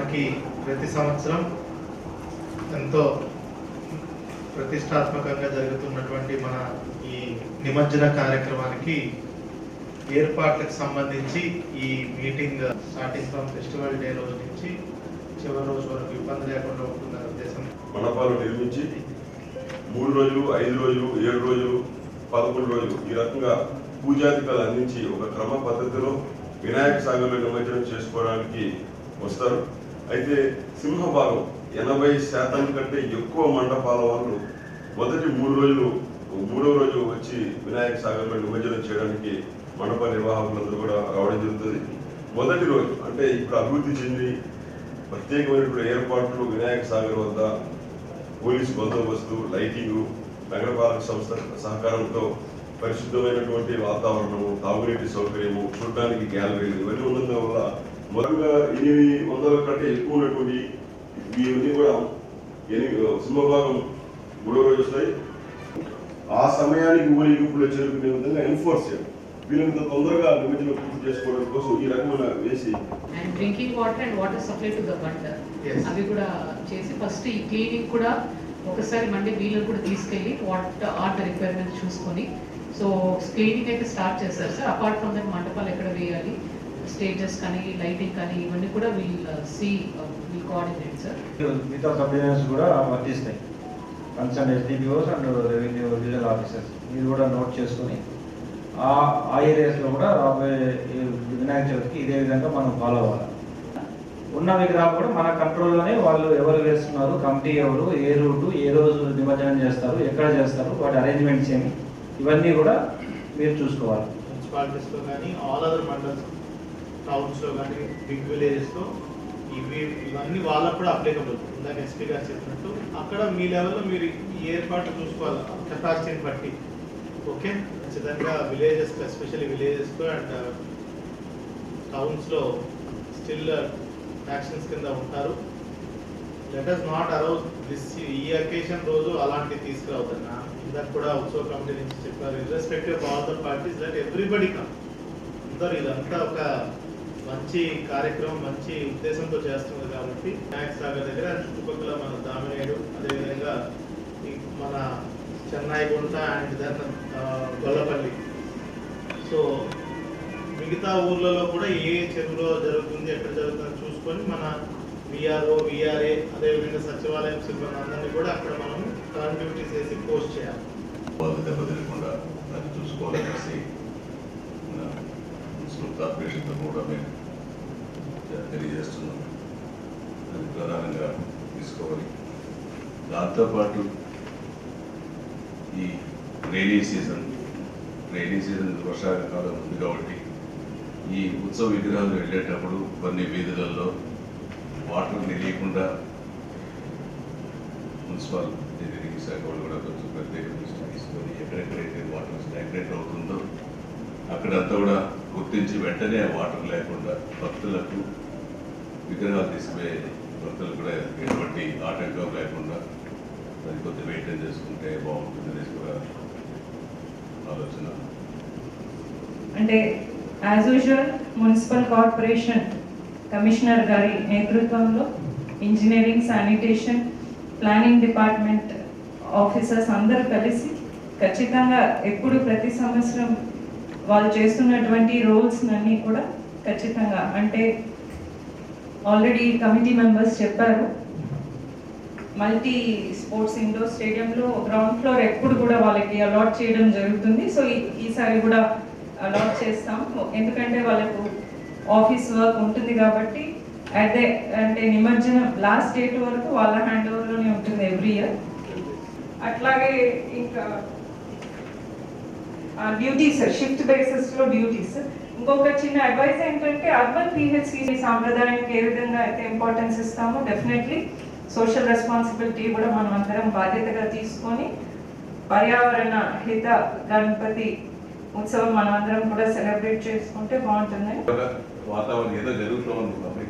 మనకి ప్రతి సంవత్సరం ఎంతో ప్రతిష్టాత్మకంగా జరుగుతున్నటువంటి మన ఈ నిమజ్జన కార్యక్రమానికి ఏర్పాట్లకు సంబంధించి ఈ meeting starting from festival day రోజు నుంచి చివరి రోజు వరకు ఇబ్బంది లేకుండా ఉంటుందనే ఉద్దేశం. మండపాలు నిర్మించి మూడు రోజులు ఐదు రోజులు ఏడు రోజులు పదకొండు రోజులు ఈ రకంగా పూజాధికారులు అందించి ఒక క్రమ పద్ధతిలో వినాయక సాగర్లో నిమజ్జనం చేసుకోవడానికి వస్తారు. అయితే సింహభాగం ఎనభై శాతం కంటే ఎక్కువ మండపాల వాళ్ళు మొదటి మూడు రోజులు మూడో రోజు వచ్చి వినాయక సాగర్లో నిమజ్జనం చేయడానికి మండప నిర్వాహకులందరూ కూడా రావడం జరుగుతుంది. మొదటి రోజు అంటే ఇప్పుడు అభివృద్ధి చెంది ప్రత్యేకమైనటువంటి ఏర్పాట్లు వినాయక సాగర్ వద్ద పోలీసు బందోబస్తు లైటింగ్ నగరపాలక సంస్థ సహకారంతో పరిశుద్ధమైనటువంటి వాతావరణము తాగునీటి సౌకర్యము చూడడానికి గ్యాలరీలు ఇవన్నీ ఉన్నందు వల్ల మొదలుగా ఎనిమిది వందల కంటే ఎక్కువ ఉన్నటువంటి ఇవన్నీ కూడా ఎనిమిది సింహభాగం మూడో రోజు వస్తాయి. ఆ సమయానికి ఊరేగింపులో చేరుకునే విధంగా ఎన్ఫోర్స్ చేయాలి. వీళ్ళంత తొందరగా నిమజ్జనం పూర్తి చేసుకోవడం కోసం ఈ రకమైన వేసి and drinking water and water supply to the. అవి కూడా చేసి ఫస్ట్ ఈ క్లీనింగ్ కూడా ఒకసారి మళ్ళీ వీళ్ళని కూడా తీసుకెళ్ళి వాట్ ఆర్ ద రిక్వైర్మెంట్ చూసుకొని. సో క్లీనింగ్ అయితే స్టార్ట్ చేస్తారు సార్ అపార్ట్ ఫ్రమ్ దట్ మండపాలు ఎక్కడ వేయాలి? స్టేజెస్ కానీ లైటింగ్ కానీ ఇవన్నీ కూడా we'll see we'll coordinate sir మిగతా సబ్ డివిజన్స్ కూడా వర్తిస్తాయి. Concern SDPOs and revenue divisional officers మీరు కూడా నోట్ చేసుకొని ఆ ఆ ఏరియాస్లో కూడా రాబోయే వినాయక చవితికి ఇదే విధంగా మనం ఫాలో అవ్వాలి. ఉన్న విగ్రహాలు కూడా మన కంట్రోల్లోనే వాళ్ళు ఎవరు వేస్తున్నారు కమిటీ ఎవరు ఏ రూటు ఏ రోజు నిమజ్జనం చేస్తారు ఎక్కడ చేస్తారు వాటి అరేంజ్మెంట్స్ ఏమి ఇవన్నీ కూడా మీరు చూసుకోవాలి. మున్సిపాలిటీస్లో కానీ ఆల్ అదర్ మండల్స్ టౌన్స్లో కానీ బిగ్ విలేజెస్లో ఇవి ఇవన్నీ వాళ్ళకు కూడా అప్లికబుల్ ఇందాక ఎస్పీ గారు చెప్పినట్టు అక్కడ మీ లెవెల్లో మీరు ఈ ఏర్పాటు చూసుకోవాలి కెపాసిటీని బట్టి. ఓకే ఖచ్చితంగా విలేజెస్ ఎస్పెషల్లీ విలేజెస్లో అండ్ టౌన్స్లో స్టిల్ యాక్షన్స్ కింద ఉంటారు. Let us not arouse this ఈ అకేషన్ రోజు అలాంటివి తీసుకురావద్దన్నా ఇందాక కూడా ఉత్సవ కమిటీ నుంచి చెప్పారు irrespective of all the parties that everybody come అందరు ఇదంతా ఒక మంచి కార్యక్రమం మంచి ఉద్దేశంతో చేస్తున్నది కాబట్టి వినాయక సాగర్ దగ్గర చుట్టుపక్కల మన దామినేడు అదేవిధంగా ఈ మన చెన్నై గుంట అండ్ దెన్ గొల్లపల్లి. సో మిగతా ఊర్లలో కూడా ఏ చెరువులో జరుగుతుంది ఎక్కడ జరుగుతుందని చూసుకొని మన విఆర్ఓ విఆర్ఏ అదేవిధంగా సచివాలయం సిబ్బంది అందరినీ కూడా అక్కడ మనం టర్న్ చేసి వేసి పోస్ట్ చేయాలి. వాళ్ళు దెబ్బతినకుండా దాన్ని చూసుకోవాలనేసి మున్సిపల్ కార్పొరేషన్తో కూడా మేము తెలియజేస్తున్నాం. అది ప్రధానంగా తీసుకోవాలి. దాంతోపాటు ఈ రైనీ సీజన్ రైనీ సీజన్ వర్షాకాలం ఉంది కాబట్టి ఈ ఉత్సవ విగ్రహాలు వెళ్ళేటప్పుడు కొన్ని వీధులలో వాటర్ నిలియకుండా మున్సిపల్ ఇంజనీరింగ్ శాఖ వాళ్ళు కూడా కొంచెం ప్రత్యేక దృష్టి తీసుకొని ఎక్కడెక్కడైతే వాటర్ స్టాగ్నేట్ అవుతుందో అక్కడంతా కూడా గుర్తించి వెంటనే వాటర్ లేకుండా భక్తులకు విగ్రహాలు తీసుకుపోయే భక్తులు కూడా ఎటువంటి ఆటంకం లేకుండా అది కొద్దిగా మెయింటైన్ చేసుకుంటే బాగుంటుంది అనేసి కూడా ఆలోచన. అంటే as usual municipal corporation commissioner గారి నేతృత్వంలో engineering sanitation planning department officers అందరూ కలిసి ఖచ్చితంగా ఎప్పుడు ప్రతి సంవత్సరం వాళ్ళు చేస్తున్నటువంటి రోల్స్ అన్నీ కూడా ఖచ్చితంగా అంటే ఆల్రెడీ కమిటీ మెంబర్స్ చెప్పారు. మల్టీ స్పోర్ట్స్ ఇండోర్ స్టేడియంలో గ్రౌండ్ ఫ్లోర్ ఎప్పుడు కూడా వాళ్ళకి అలాట్ చేయడం జరుగుతుంది. సో ఈసారి కూడా అలాట్ చేస్తాం. ఎందుకంటే వాళ్ళకు ఆఫీస్ వర్క్ ఉంటుంది కాబట్టి అదే అంటే నిమజ్జనం లాస్ట్ డేట్ వరకు వాళ్ళ హ్యాండ్ ఓవర్లోనే ఉంటుంది ఎవ్రీ ఇయర్. అట్లాగే ఇంకా డ్యూటీస్ షిఫ్ట్ బేసిస్లో డ్యూటీస్ ఇంకొక చిన్న అడ్వైస్ ఏంటంటే అర్బన్ పిహెచ్సి సాంప్రదాయానికి ఏ విధంగా అయితే ఇంపార్టెన్స్ ఇస్తామో డెఫినెట్లీ సోషల్ రెస్పాన్సిబిలిటీ కూడా మనం అందరం బాధ్యతగా తీసుకొని పర్యావరణ హిత గణపతి ఉత్సవం మనం అందరం కూడా సెలబ్రేట్ చేసుకుంటే బాగుంటుంది. వాతావరణం ఏదో జరుగుతూ ఉంది